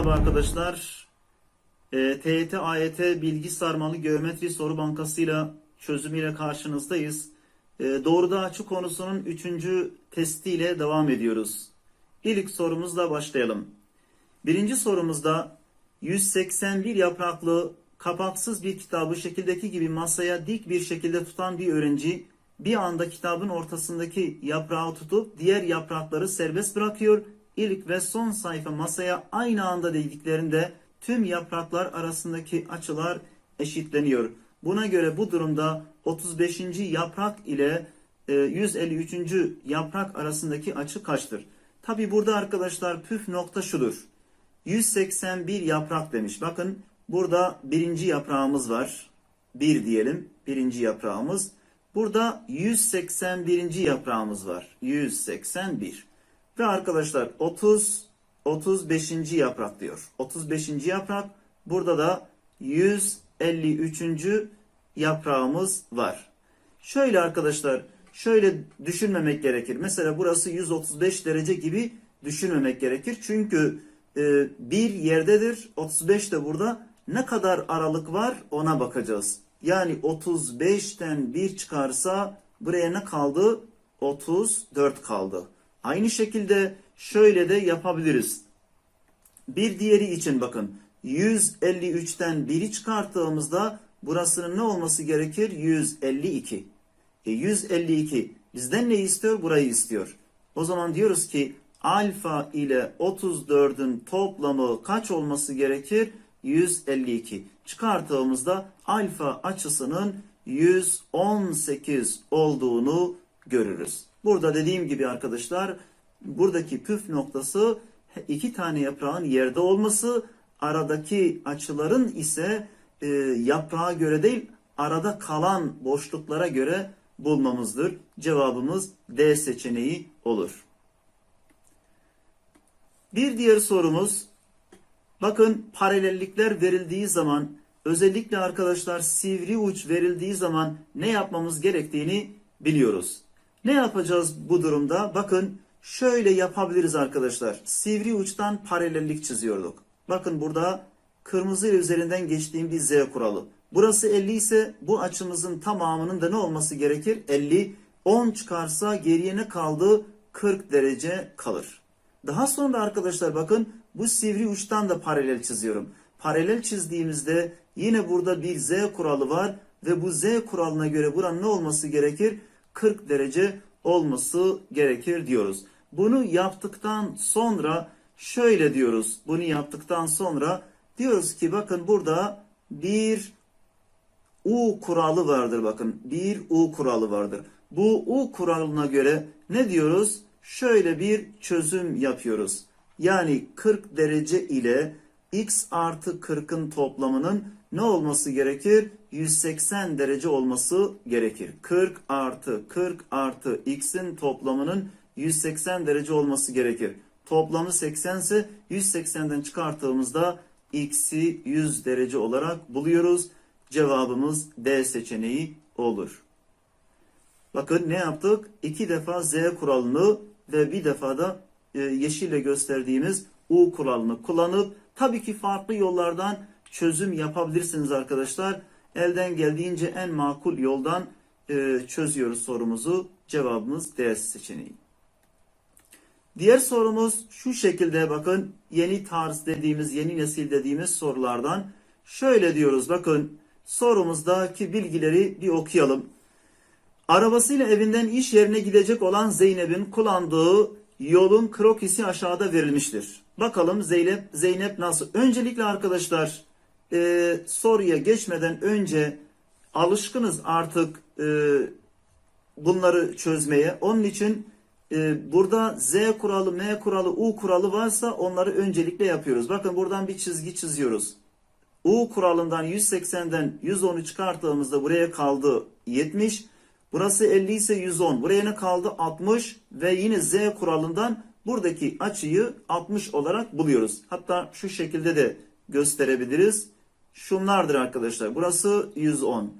Merhaba arkadaşlar. E, TYT AYT Bilgi Sarmalı Geometri Soru Bankası'yla çözümüyle karşınızdayız. E, doğruda açı konusunun 3. testiyle devam ediyoruz. İlk sorumuzla başlayalım. Birinci sorumuzda 181 yapraklı kapaksız bir kitabı şekildeki gibi masaya dik bir şekilde tutan bir öğrenci bir anda kitabın ortasındaki yaprağı tutup diğer yaprakları serbest bırakıyor. İlk ve son sayfa masaya aynı anda değdiklerinde tüm yapraklar arasındaki açılar eşitleniyor. Buna göre bu durumda 35. yaprak ile e, 153. yaprak arasındaki açı kaçtır? Tabi burada arkadaşlar püf nokta şudur. 181 yaprak demiş. Bakın burada birinci yaprağımız var. Bir diyelim. Birinci yaprağımız. Burada 181. yaprağımız var. 181. Ve arkadaşlar 30 35. yaprak diyor. 35. yaprak. Burada da 153. yaprağımız var. Şöyle arkadaşlar şöyle düşünmemek gerekir. Mesela burası 135 derece gibi düşünmemek gerekir. Çünkü e, bir yerdedir. 35 de burada. Ne kadar aralık var ona bakacağız. Yani 35'ten 1 çıkarsa buraya ne kaldı? 34 kaldı. Aynı şekilde şöyle de yapabiliriz. Bir diğeri için bakın 153'ten 1'i çıkarttığımızda burasının ne olması gerekir? 152. E 152 bizden ne istiyor? Burayı istiyor. O zaman diyoruz ki alfa ile 34'ün toplamı kaç olması gerekir? 152. Çıkarttığımızda alfa açısının 118 olduğunu görürüz. Burada dediğim gibi arkadaşlar buradaki püf noktası iki tane yaprağın yerde olması aradaki açıların ise e, yaprağa göre değil arada kalan boşluklara göre bulmamızdır. Cevabımız D seçeneği olur. Bir diğer sorumuz bakın paralellikler verildiği zaman özellikle arkadaşlar sivri uç verildiği zaman ne yapmamız gerektiğini biliyoruz. Ne yapacağız bu durumda? Bakın şöyle yapabiliriz arkadaşlar. Sivri uçtan paralellik çiziyorduk. Bakın burada kırmızı üzerinden geçtiğim bir z kuralı. Burası 50 ise bu açımızın tamamının da ne olması gerekir? 50. 10 çıkarsa geriye ne kaldı? 40 derece kalır. Daha sonra arkadaşlar bakın bu sivri uçtan da paralel çiziyorum. Paralel çizdiğimizde yine burada bir z kuralı var ve bu z kuralına göre buranın ne olması gerekir? 40 derece olması gerekir diyoruz. Bunu yaptıktan sonra şöyle diyoruz. Bunu yaptıktan sonra diyoruz ki bakın burada bir U kuralı vardır bakın. Bir U kuralı vardır. Bu U kuralına göre ne diyoruz? Şöyle bir çözüm yapıyoruz. Yani 40 derece ile x artı 40'ın toplamının ne olması gerekir? 180 derece olması gerekir. 40 artı 40 artı x'in toplamının 180 derece olması gerekir. Toplamı 80 ise 180'den çıkarttığımızda x'i 100 derece olarak buluyoruz. Cevabımız D seçeneği olur. Bakın ne yaptık? İki defa Z kuralını ve bir defa da e, yeşille gösterdiğimiz U kuralını kullanıp tabii ki farklı yollardan çözüm yapabilirsiniz arkadaşlar. Elden geldiğince en makul yoldan e, çözüyoruz sorumuzu. Cevabımız D seçeneği. Diğer sorumuz şu şekilde bakın yeni tarz dediğimiz yeni nesil dediğimiz sorulardan şöyle diyoruz bakın sorumuzdaki bilgileri bir okuyalım. Arabasıyla evinden iş yerine gidecek olan Zeynep'in kullandığı yolun krokisi aşağıda verilmiştir. Bakalım Zeynep Zeynep nasıl? Öncelikle arkadaşlar e, soruya geçmeden önce alışkınız artık e, bunları çözmeye. Onun için e, burada Z kuralı, M kuralı, U kuralı varsa onları öncelikle yapıyoruz. Bakın buradan bir çizgi çiziyoruz. U kuralından 180'den 110'u çıkarttığımızda buraya kaldı 70. Burası 50 ise 110. Buraya ne kaldı? 60 ve yine Z kuralından buradaki açıyı 60 olarak buluyoruz. Hatta şu şekilde de gösterebiliriz. Şunlardır arkadaşlar. Burası 110.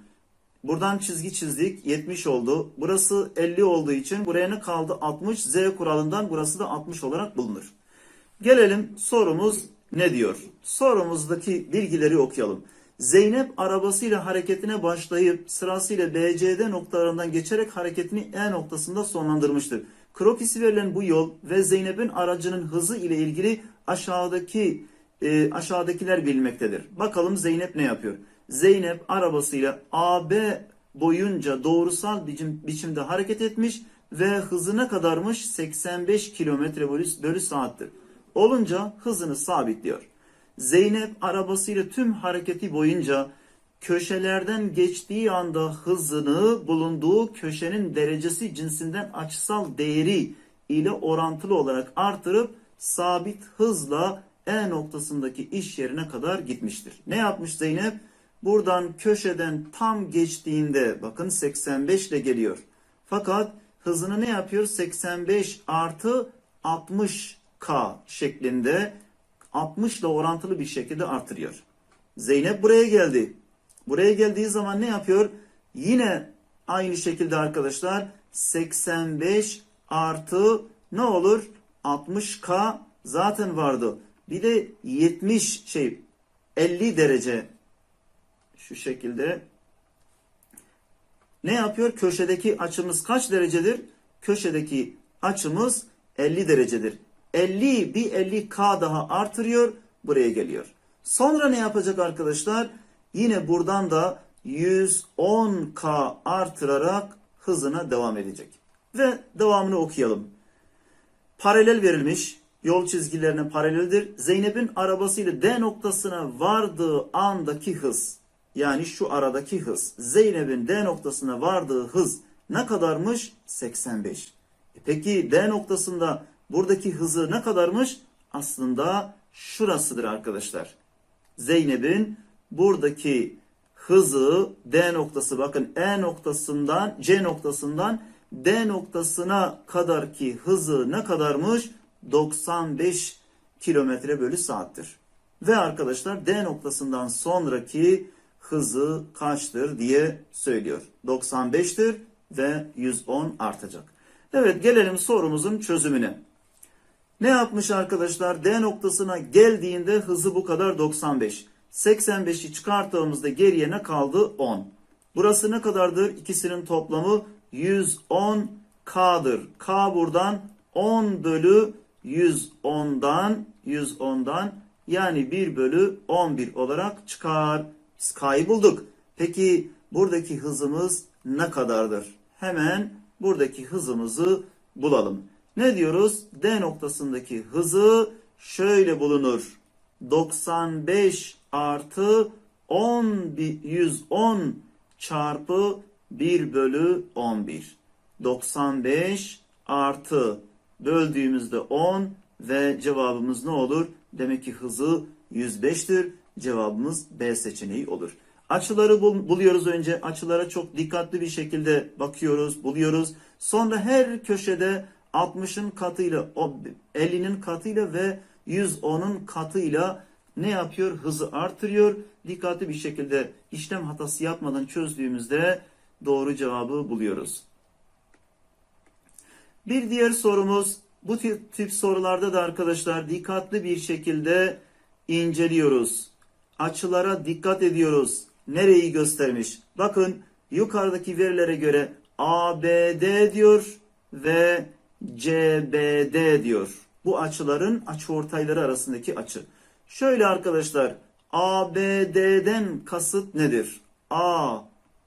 Buradan çizgi çizdik. 70 oldu. Burası 50 olduğu için buraya ne kaldı? 60. Z kuralından burası da 60 olarak bulunur. Gelelim sorumuz ne diyor? Sorumuzdaki bilgileri okuyalım. Zeynep arabasıyla hareketine başlayıp sırasıyla BCD noktalarından geçerek hareketini E noktasında sonlandırmıştır. Krokisi verilen bu yol ve Zeynep'in aracının hızı ile ilgili aşağıdaki e, aşağıdakiler bilinmektedir. Bakalım Zeynep ne yapıyor? Zeynep arabasıyla AB boyunca doğrusal biçim, biçimde hareket etmiş ve hızı ne kadarmış? 85 kilometre bölü, bölü saattir. Olunca hızını sabitliyor. Zeynep arabasıyla tüm hareketi boyunca köşelerden geçtiği anda hızını bulunduğu köşenin derecesi cinsinden açısal değeri ile orantılı olarak artırıp sabit hızla E noktasındaki iş yerine kadar gitmiştir. Ne yapmış Zeynep? Buradan köşeden tam geçtiğinde bakın 85 ile geliyor. Fakat hızını ne yapıyor? 85 artı 60K şeklinde 60 ile orantılı bir şekilde artırıyor. Zeynep buraya geldi. Buraya geldiği zaman ne yapıyor? Yine aynı şekilde arkadaşlar 85 artı ne olur? 60K zaten vardı. Bir de 70 şey 50 derece şu şekilde ne yapıyor? Köşedeki açımız kaç derecedir? Köşedeki açımız 50 derecedir. 50 bir 50k daha artırıyor buraya geliyor. Sonra ne yapacak arkadaşlar? Yine buradan da 110k artırarak hızına devam edecek. Ve devamını okuyalım. Paralel verilmiş. Yol çizgilerine paraleldir. Zeynep'in arabasıyla D noktasına vardığı andaki hız. Yani şu aradaki hız. Zeynep'in D noktasına vardığı hız ne kadarmış? 85. E peki D noktasında buradaki hızı ne kadarmış? Aslında şurasıdır arkadaşlar. Zeynep'in buradaki hızı D noktası bakın E noktasından C noktasından D noktasına kadar ki hızı ne kadarmış? 95 kilometre bölü saattir. Ve arkadaşlar D noktasından sonraki hızı kaçtır diye söylüyor. 95'tir ve 110 artacak. Evet gelelim sorumuzun çözümüne. Ne yapmış arkadaşlar? D noktasına geldiğinde hızı bu kadar 95. 85'i çıkarttığımızda geriye ne kaldı? 10. Burası ne kadardır? İkisinin toplamı 110K'dır. K buradan 10 bölü 110'dan 110'dan yani 1 bölü 11 olarak çıkar. Biz K'yı. Peki buradaki hızımız ne kadardır? Hemen buradaki hızımızı bulalım. Ne diyoruz? D noktasındaki hızı şöyle bulunur. 95 artı 10 bi- 110 çarpı 1 bölü 11. 95 artı böldüğümüzde 10 ve cevabımız ne olur? Demek ki hızı 105'tir. Cevabımız B seçeneği olur. Açıları bul- buluyoruz önce. Açılara çok dikkatli bir şekilde bakıyoruz, buluyoruz. Sonra her köşede 60'ın katıyla, o 50'nin katıyla ve 110'un katıyla ne yapıyor? Hızı artırıyor. Dikkatli bir şekilde işlem hatası yapmadan çözdüğümüzde doğru cevabı buluyoruz. Bir diğer sorumuz bu tip, tip sorularda da arkadaşlar dikkatli bir şekilde inceliyoruz. Açılara dikkat ediyoruz. Nereyi göstermiş? Bakın yukarıdaki verilere göre ABD diyor ve CBD diyor. Bu açıların açıortayları arasındaki açı. Şöyle arkadaşlar ABD'den kasıt nedir? A,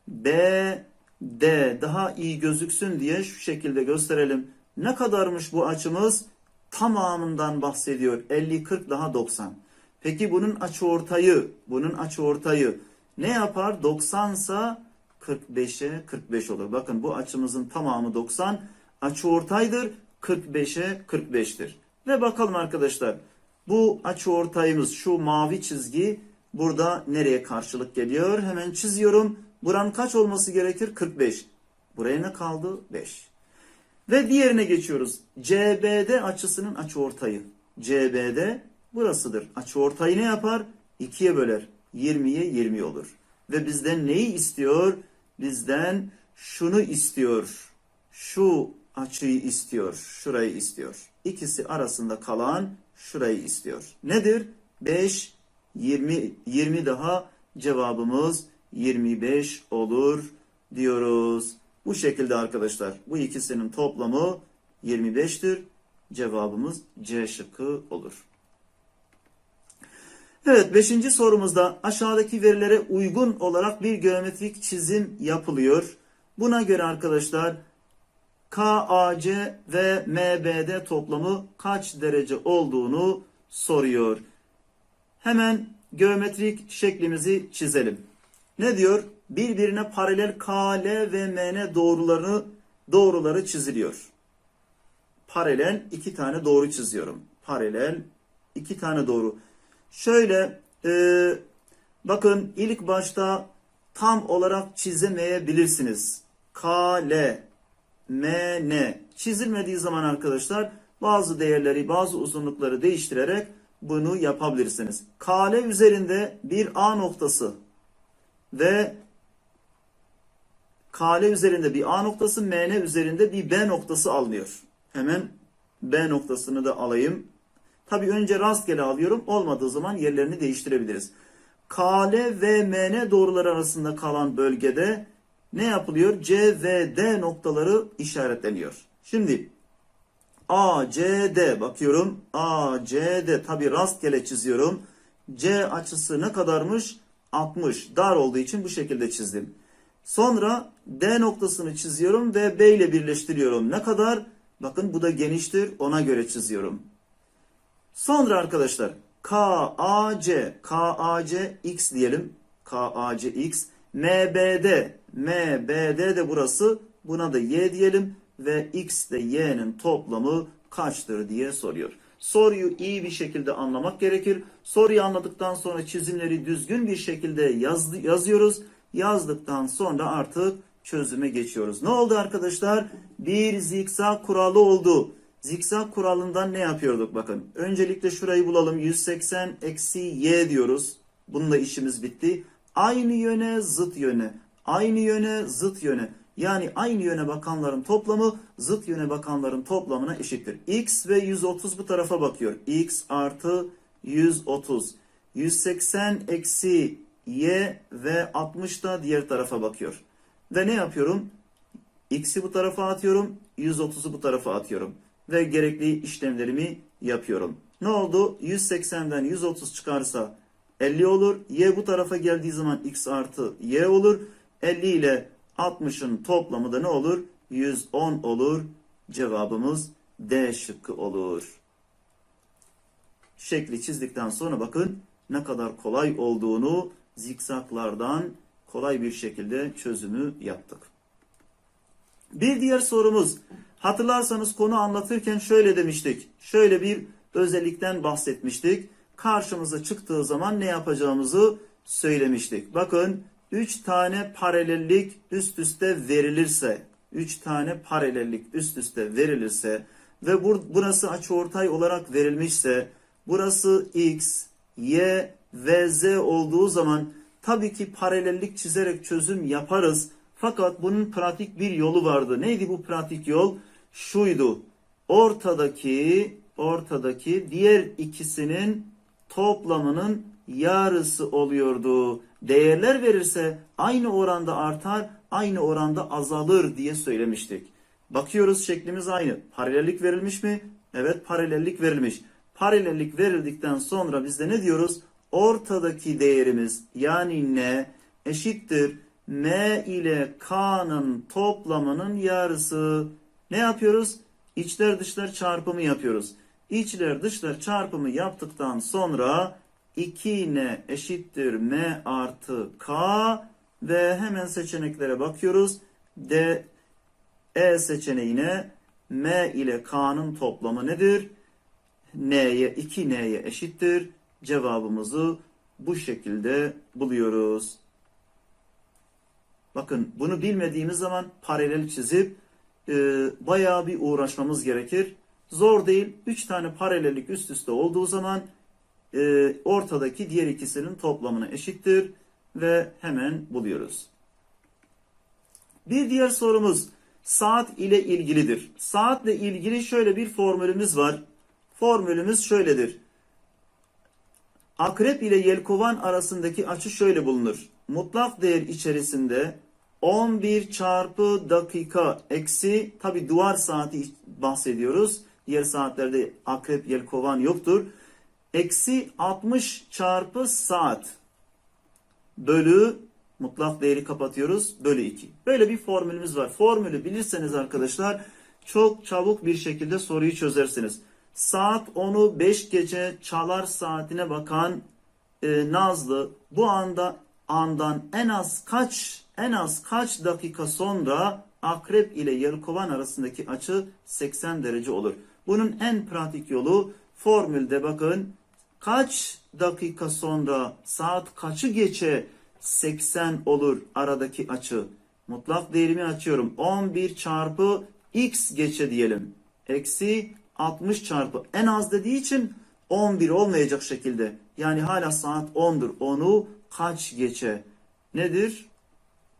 B, D daha iyi gözüksün diye şu şekilde gösterelim. Ne kadarmış bu açımız? Tamamından bahsediyor. 50, 40 daha 90. Peki bunun açıortayı, bunun açıortayı ne yapar? 90 ise 45'e 45 olur. Bakın bu açımızın tamamı 90. Açıortaydır. 45'e 45'tir. Ve bakalım arkadaşlar. Bu açıortayımız şu mavi çizgi burada nereye karşılık geliyor? Hemen çiziyorum. Buranın kaç olması gerekir? 45. Buraya ne kaldı? 5. Ve diğerine geçiyoruz. CBD açısının açıortayı. CBD burasıdır. Açıortayı ne yapar? 2'ye böler. 20'ye 20 olur. Ve bizden neyi istiyor? Bizden şunu istiyor. Şu açıyı istiyor. Şurayı istiyor. İkisi arasında kalan şurayı istiyor. Nedir? 5, 20, 20 daha cevabımız 25 olur diyoruz. Bu şekilde arkadaşlar bu ikisinin toplamı 25'tir. Cevabımız C şıkkı olur. Evet, beşinci sorumuzda aşağıdaki verilere uygun olarak bir geometrik çizim yapılıyor. Buna göre arkadaşlar KAC ve MBD toplamı kaç derece olduğunu soruyor. Hemen geometrik şeklimizi çizelim. Ne diyor? Birbirine paralel KL ve MN doğrularını doğruları çiziliyor. Paralel iki tane doğru çiziyorum. Paralel iki tane doğru. Şöyle e, bakın ilk başta tam olarak çizemeyebilirsiniz. K, L, M, çizilmediği zaman arkadaşlar bazı değerleri, bazı uzunlukları değiştirerek bunu yapabilirsiniz. K, L üzerinde bir A noktası ve K, L üzerinde bir A noktası, M, N üzerinde bir B noktası alınıyor. Hemen B noktasını da alayım. Tabi önce rastgele alıyorum. Olmadığı zaman yerlerini değiştirebiliriz. KL ve MN doğruları arasında kalan bölgede ne yapılıyor? C ve D noktaları işaretleniyor. Şimdi A, C, D bakıyorum. A, C, D tabi rastgele çiziyorum. C açısı ne kadarmış? 60. Dar olduğu için bu şekilde çizdim. Sonra D noktasını çiziyorum ve B ile birleştiriyorum. Ne kadar? Bakın bu da geniştir. Ona göre çiziyorum. Sonra arkadaşlar KAC, KAC X diyelim. KAC X, MBD, MBD de burası. Buna da Y diyelim ve X de Y'nin toplamı kaçtır diye soruyor. Soruyu iyi bir şekilde anlamak gerekir. Soruyu anladıktan sonra çizimleri düzgün bir şekilde yaz, yazıyoruz. Yazdıktan sonra artık çözüme geçiyoruz. Ne oldu arkadaşlar? Bir zikzak kuralı oldu. Zikzak kuralından ne yapıyorduk bakın. Öncelikle şurayı bulalım. 180 eksi y diyoruz. Bununla işimiz bitti. Aynı yöne zıt yöne. Aynı yöne zıt yöne. Yani aynı yöne bakanların toplamı zıt yöne bakanların toplamına eşittir. X ve 130 bu tarafa bakıyor. X artı 130. 180 eksi y ve 60 da diğer tarafa bakıyor. Ve ne yapıyorum? X'i bu tarafa atıyorum. 130'u bu tarafa atıyorum ve gerekli işlemlerimi yapıyorum. Ne oldu? 180'den 130 çıkarsa 50 olur. Y bu tarafa geldiği zaman x artı y olur. 50 ile 60'ın toplamı da ne olur? 110 olur. Cevabımız D şıkkı olur. Şekli çizdikten sonra bakın ne kadar kolay olduğunu zikzaklardan kolay bir şekilde çözümü yaptık. Bir diğer sorumuz Hatırlarsanız konu anlatırken şöyle demiştik. Şöyle bir özellikten bahsetmiştik. Karşımıza çıktığı zaman ne yapacağımızı söylemiştik. Bakın 3 tane paralellik üst üste verilirse 3 tane paralellik üst üste verilirse ve bur burası açıortay olarak verilmişse burası x, y ve z olduğu zaman tabii ki paralellik çizerek çözüm yaparız. Fakat bunun pratik bir yolu vardı. Neydi bu pratik yol? şuydu. Ortadaki ortadaki diğer ikisinin toplamının yarısı oluyordu. Değerler verirse aynı oranda artar, aynı oranda azalır diye söylemiştik. Bakıyoruz şeklimiz aynı. Paralellik verilmiş mi? Evet paralellik verilmiş. Paralellik verildikten sonra biz de ne diyoruz? Ortadaki değerimiz yani ne eşittir m ile k'nın toplamının yarısı. Ne yapıyoruz? İçler dışlar çarpımı yapıyoruz. İçler dışlar çarpımı yaptıktan sonra 2n eşittir m artı k ve hemen seçeneklere bakıyoruz. D E seçeneğine m ile k'nın toplamı nedir? n'ye 2n'ye eşittir. Cevabımızı bu şekilde buluyoruz. Bakın bunu bilmediğimiz zaman paralel çizip e, bayağı bir uğraşmamız gerekir. Zor değil. 3 tane paralellik üst üste olduğu zaman e, ortadaki diğer ikisinin toplamına eşittir ve hemen buluyoruz. Bir diğer sorumuz saat ile ilgilidir. Saatle ilgili şöyle bir formülümüz var. Formülümüz şöyledir. Akrep ile yelkovan arasındaki açı şöyle bulunur. Mutlak değer içerisinde 11 çarpı dakika eksi tabi duvar saati bahsediyoruz. Diğer saatlerde akrep yelkovan yoktur. Eksi 60 çarpı saat bölü mutlak değeri kapatıyoruz bölü 2. Böyle bir formülümüz var. Formülü bilirseniz arkadaşlar çok çabuk bir şekilde soruyu çözersiniz. Saat 10'u 5 gece çalar saatine bakan e, Nazlı bu anda andan en az kaç en az kaç dakika sonra akrep ile yelkovan arasındaki açı 80 derece olur. Bunun en pratik yolu formülde bakın kaç dakika sonra saat kaçı geçe 80 olur aradaki açı. Mutlak değerimi açıyorum. 11 çarpı x geçe diyelim. Eksi 60 çarpı en az dediği için 11 olmayacak şekilde. Yani hala saat 10'dur. Onu kaç geçe? Nedir?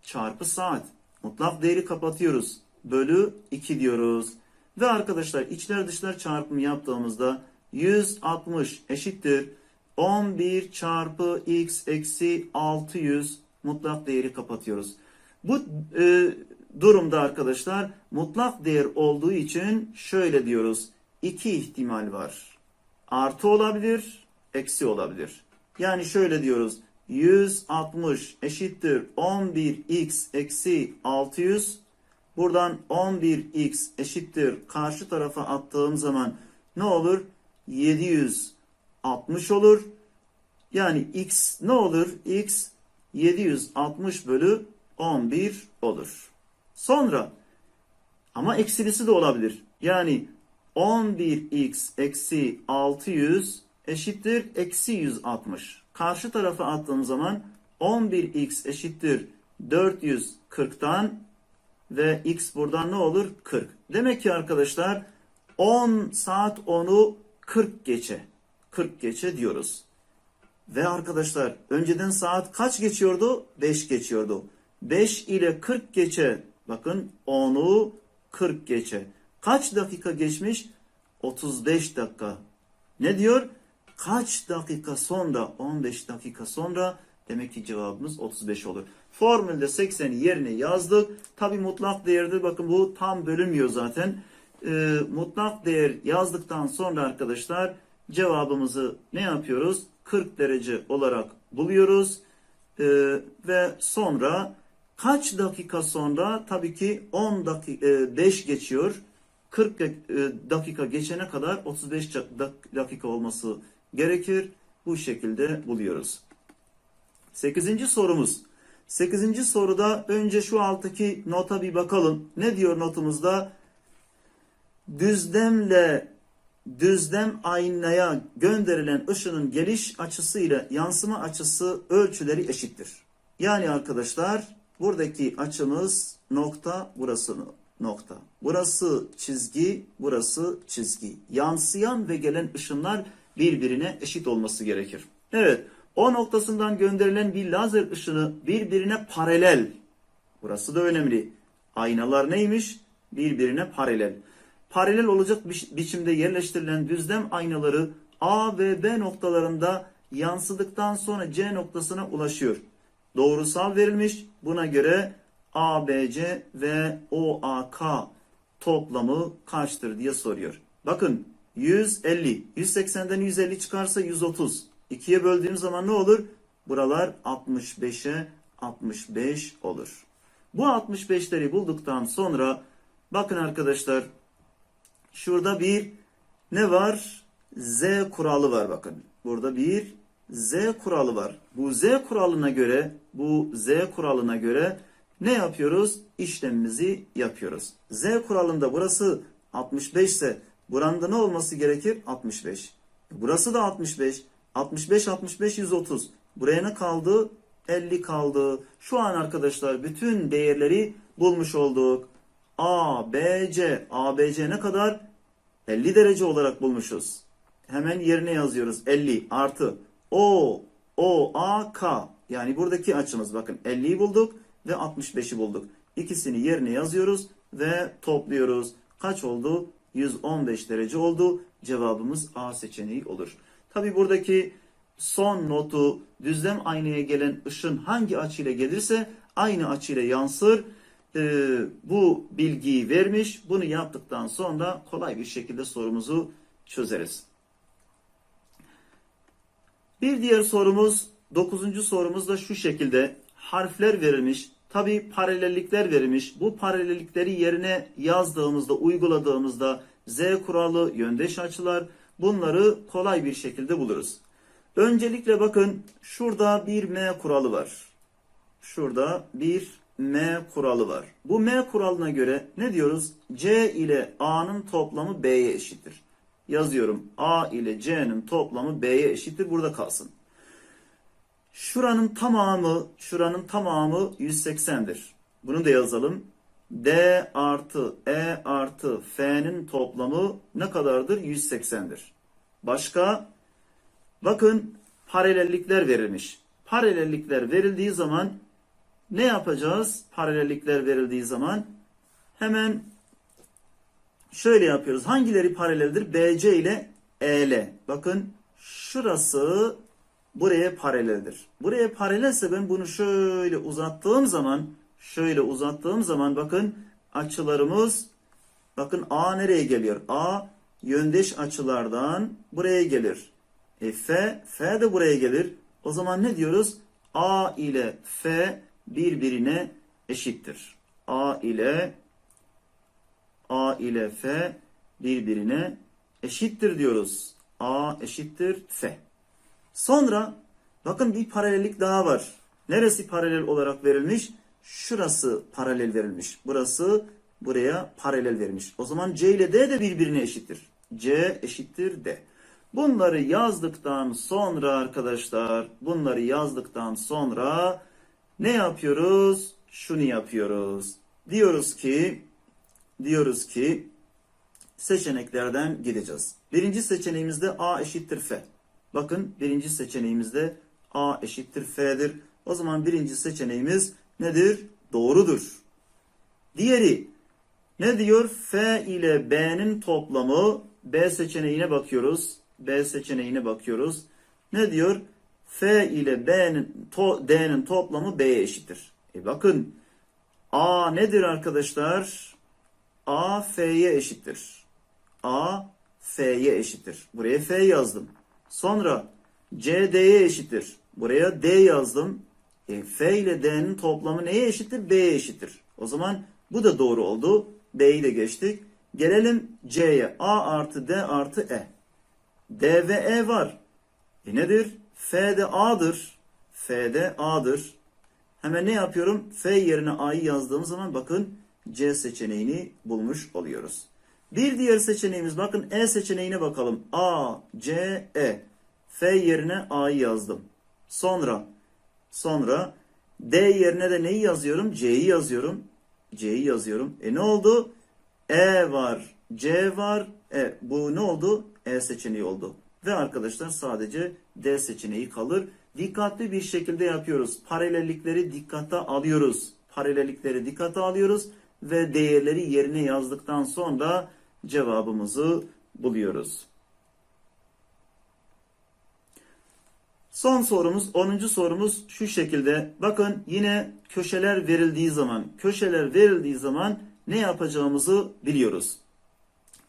Çarpı saat. Mutlak değeri kapatıyoruz. Bölü 2 diyoruz. Ve arkadaşlar içler dışlar çarpımı yaptığımızda 160 eşittir. 11 çarpı x eksi 600 mutlak değeri kapatıyoruz. Bu e, durumda arkadaşlar mutlak değer olduğu için şöyle diyoruz. İki ihtimal var. Artı olabilir, eksi olabilir. Yani şöyle diyoruz. 160 eşittir 11x eksi 600. Buradan 11x eşittir karşı tarafa attığım zaman ne olur? 760 olur. Yani x ne olur? x 760 bölü 11 olur. Sonra ama eksilisi de olabilir. Yani 11x eksi 600 eşittir eksi 160. Karşı tarafa attığım zaman 11x eşittir 440'tan ve x buradan ne olur? 40. Demek ki arkadaşlar 10 saat 10'u 40 geçe. 40 geçe diyoruz. Ve arkadaşlar önceden saat kaç geçiyordu? 5 geçiyordu. 5 ile 40 geçe bakın 10'u 40 geçe. Kaç dakika geçmiş? 35 dakika. Ne diyor? Kaç dakika sonra? 15 dakika sonra demek ki cevabımız 35 olur. Formülde 80'i yerine yazdık. Tabi mutlak değerde bakın bu tam bölünmüyor zaten. Ee, mutlak değer yazdıktan sonra arkadaşlar cevabımızı ne yapıyoruz? 40 derece olarak buluyoruz. Ee, ve sonra kaç dakika sonra tabii ki 10 dakika 5 geçiyor. 40 e, dakika geçene kadar 35 dakika olması gerekir. Bu şekilde buluyoruz. 8. sorumuz. 8. soruda önce şu alttaki nota bir bakalım. Ne diyor notumuzda? Düzlemle düzlem aynaya gönderilen ışının geliş açısı ile yansıma açısı ölçüleri eşittir. Yani arkadaşlar buradaki açımız nokta burası nokta. Burası çizgi, burası çizgi. Yansıyan ve gelen ışınlar birbirine eşit olması gerekir. Evet, o noktasından gönderilen bir lazer ışını birbirine paralel. Burası da önemli. Aynalar neymiş? Birbirine paralel. Paralel olacak bi biçimde yerleştirilen düzlem aynaları A ve B noktalarında yansıdıktan sonra C noktasına ulaşıyor. Doğrusal verilmiş. Buna göre ABC ve OAK toplamı kaçtır diye soruyor. Bakın 150. 180'den 150 çıkarsa 130. 2'ye böldüğüm zaman ne olur? Buralar 65'e 65 olur. Bu 65'leri bulduktan sonra bakın arkadaşlar şurada bir ne var? Z kuralı var bakın. Burada bir Z kuralı var. Bu Z kuralına göre bu Z kuralına göre ne yapıyoruz? İşlemimizi yapıyoruz. Z kuralında burası 65 ise buranda ne olması gerekir? 65. Burası da 65. 65, 65, 130. Buraya ne kaldı? 50 kaldı. Şu an arkadaşlar bütün değerleri bulmuş olduk. A, B, C. A, B, C ne kadar? 50 derece olarak bulmuşuz. Hemen yerine yazıyoruz. 50 artı O, O, A, K. Yani buradaki açımız bakın 50'yi bulduk ve 65'i bulduk. İkisini yerine yazıyoruz ve topluyoruz. Kaç oldu? 115 derece oldu. Cevabımız A seçeneği olur. Tabi buradaki son notu düzlem aynaya gelen ışın hangi açıyla gelirse aynı açıyla yansır. Ee, bu bilgiyi vermiş. Bunu yaptıktan sonra kolay bir şekilde sorumuzu çözeriz. Bir diğer sorumuz, dokuzuncu sorumuz da şu şekilde. Harfler verilmiş. Tabi paralellikler verilmiş. Bu paralellikleri yerine yazdığımızda, uyguladığımızda Z kuralı, yöndeş açılar bunları kolay bir şekilde buluruz. Öncelikle bakın şurada bir M kuralı var. Şurada bir M kuralı var. Bu M kuralına göre ne diyoruz? C ile A'nın toplamı B'ye eşittir. Yazıyorum. A ile C'nin toplamı B'ye eşittir. Burada kalsın. Şuranın tamamı, şuranın tamamı 180'dir. Bunu da yazalım. D artı E artı F'nin toplamı ne kadardır? 180'dir. Başka? Bakın paralellikler verilmiş. Paralellikler verildiği zaman ne yapacağız? Paralellikler verildiği zaman hemen şöyle yapıyoruz. Hangileri paraleldir? BC ile EL. Bakın şurası buraya paraleldir. Buraya paralelse ben bunu şöyle uzattığım zaman şöyle uzattığım zaman bakın açılarımız bakın A nereye geliyor? A yöndeş açılardan buraya gelir. E, F, F de buraya gelir. O zaman ne diyoruz? A ile F birbirine eşittir. A ile A ile F birbirine eşittir diyoruz. A eşittir F. Sonra bakın bir paralellik daha var. Neresi paralel olarak verilmiş? Şurası paralel verilmiş. Burası buraya paralel verilmiş. O zaman C ile D de birbirine eşittir. C eşittir D. Bunları yazdıktan sonra arkadaşlar, bunları yazdıktan sonra ne yapıyoruz? Şunu yapıyoruz. Diyoruz ki, diyoruz ki seçeneklerden gideceğiz. Birinci seçeneğimizde A eşittir F. Bakın birinci seçeneğimizde A eşittir F'dir. O zaman birinci seçeneğimiz nedir? Doğrudur. Diğeri ne diyor? F ile B'nin toplamı B seçeneğine bakıyoruz. B seçeneğine bakıyoruz. Ne diyor? F ile B'nin to, D'nin toplamı B'ye eşittir. E bakın A nedir arkadaşlar? A F'ye eşittir. A F'ye eşittir. Buraya F yazdım. Sonra C D'ye eşittir. Buraya D yazdım. E, F ile D'nin toplamı neye eşittir? B'ye eşittir. O zaman bu da doğru oldu. B'yi de geçtik. Gelelim C'ye. A artı D artı E. D ve E var. E nedir? F de A'dır. F de A'dır. Hemen ne yapıyorum? F yerine A'yı yazdığım zaman bakın C seçeneğini bulmuş oluyoruz. Bir diğer seçeneğimiz bakın E seçeneğine bakalım. A, C, E. F yerine A'yı yazdım. Sonra sonra D yerine de neyi yazıyorum? C'yi yazıyorum. C'yi yazıyorum. E ne oldu? E var, C var. E bu ne oldu? E seçeneği oldu. Ve arkadaşlar sadece D seçeneği kalır. Dikkatli bir şekilde yapıyoruz. Paralellikleri dikkate alıyoruz. Paralellikleri dikkate alıyoruz ve değerleri yerine yazdıktan sonra cevabımızı buluyoruz. Son sorumuz, 10. sorumuz şu şekilde. Bakın yine köşeler verildiği zaman, köşeler verildiği zaman ne yapacağımızı biliyoruz.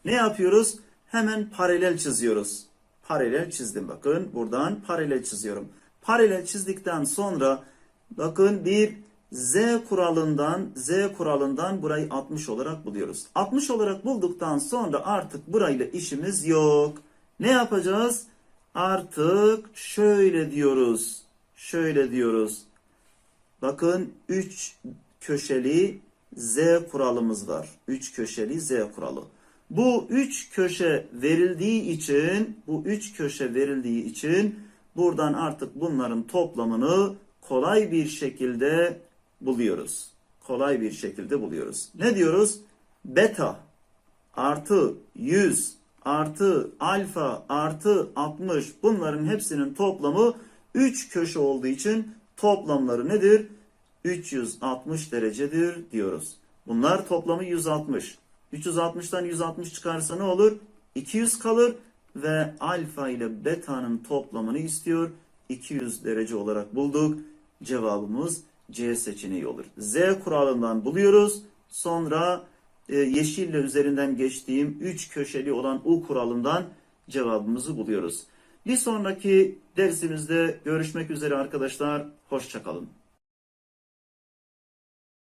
Ne yapıyoruz? Hemen paralel çiziyoruz. Paralel çizdim bakın. Buradan paralel çiziyorum. Paralel çizdikten sonra bakın bir Z kuralından Z kuralından burayı 60 olarak buluyoruz. 60 olarak bulduktan sonra artık burayla işimiz yok. Ne yapacağız? Artık şöyle diyoruz. Şöyle diyoruz. Bakın 3 köşeli Z kuralımız var. 3 köşeli Z kuralı. Bu 3 köşe verildiği için, bu 3 köşe verildiği için buradan artık bunların toplamını kolay bir şekilde buluyoruz. Kolay bir şekilde buluyoruz. Ne diyoruz? Beta artı 100 artı alfa artı 60 bunların hepsinin toplamı 3 köşe olduğu için toplamları nedir? 360 derecedir diyoruz. Bunlar toplamı 160. 360'tan 160 çıkarsa ne olur? 200 kalır. ve alfa ile beta'nın toplamını istiyor. 200 derece olarak bulduk. Cevabımız C seçeneği olur. Z kuralından buluyoruz. Sonra e, yeşille üzerinden geçtiğim 3 köşeli olan U kuralından cevabımızı buluyoruz. Bir sonraki dersimizde görüşmek üzere arkadaşlar. Hoşçakalın.